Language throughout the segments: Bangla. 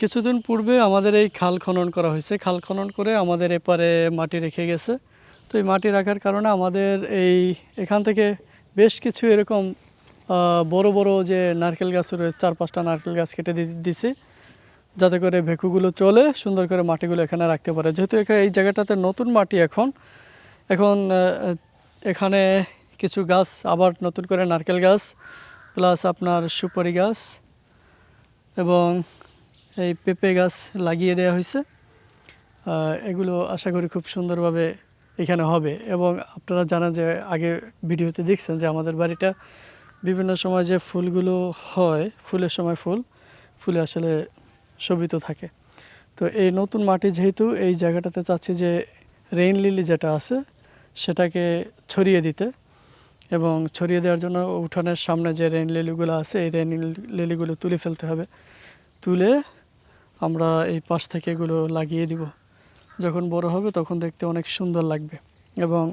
কিছুদিন পূর্বে আমাদের এই খাল খনন করা হয়েছে। খাল খনন করে আমাদের এপারে মাটি রেখে গেছে। তো এই মাটি রাখার কারণে আমাদের এই এখান থেকে বেশ কিছু এরকম বড় বড় যে নারকেল গাছ রয়েছে চার পাঁচটা নারকেল গাছ কেটে দিছি। যাতে করে ভেকুগুলো চলে, সুন্দর করে মাটিগুলো এখানে রাখতে পারে। যেহেতু এখানে এই জায়গাটাতে নতুন মাটি এখন এখন এখানে কিছু গাছ, আবার নতুন করে নারকেল গাছ, প্লাস আপনার সুপারি গাছ এবং এই পেঁপে গাছ লাগিয়ে দেওয়া হয়েছে। এগুলো আশা করি খুব সুন্দরভাবে এখানে হবে এবং আপনারা জানেন যে আগে ভিডিওতে দেখছেন যে আমাদের বাড়িটা বিভিন্ন সময় যে ফুলগুলো হয়, ফুলের সময় ফুল, ফুলে আসলে শোভিত থাকে। তো এই নতুন মাটি যেহেতু এই জায়গাটাতে চাচ্ছি যে রেইন লিলি যেটা আছে সেটাকে ছড়িয়ে দিতে এবং ছড়িয়ে দেওয়ার জন্য উঠানের সামনে যে রেইন লিলিগুলো আছে, এই রেইন লিলিগুলো তুলে ফেলতে হবে। তুলে আমরা এই পাশ থেকে এগুলো লাগিয়ে দিব। যখন বড় হবে তখন দেখতে অনেক সুন্দর লাগবে। এবং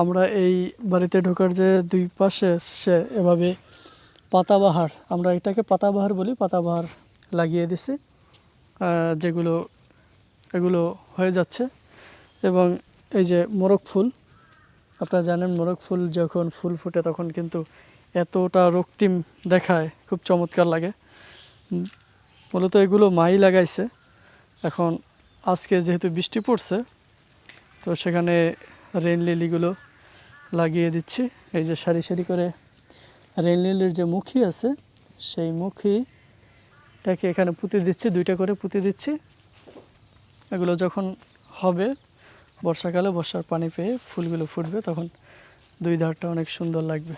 আমরা এই বাড়িতে ঢোকার যে দুই পাশে সে এভাবে পাতাবাহার, আমরা এটাকে পাতাবাহার বলি, পাতাবাহার লাগিয়ে দিছি যেগুলো, এগুলো হয়ে যাচ্ছে। এবং এই যে মোরগ ফুল, আপনারা জানেন মোরগ ফুল যখন ফুল ফুটে তখন কিন্তু এতটা রক্তিম দেখায়, খুব চমৎকার লাগে। মূলত এগুলো মাই লাগাইছে। এখন আজকে যেহেতু বৃষ্টি পড়ছে, তো সেখানে রেন লিলিগুলো লাগিয়ে দিচ্ছি। এই যে সারি সারি করে রেন লিলির যে মুখী আছে, সেই মুখীটাকে এখানে পুঁতে দিচ্ছি, দুইটা করে পুঁতে দিচ্ছি। এগুলো যখন হবে, বর্ষাকালে বর্ষার পানি পেয়ে ফুলগুলো ফুটবে, তখন দুই ধারটা অনেক সুন্দর লাগবে।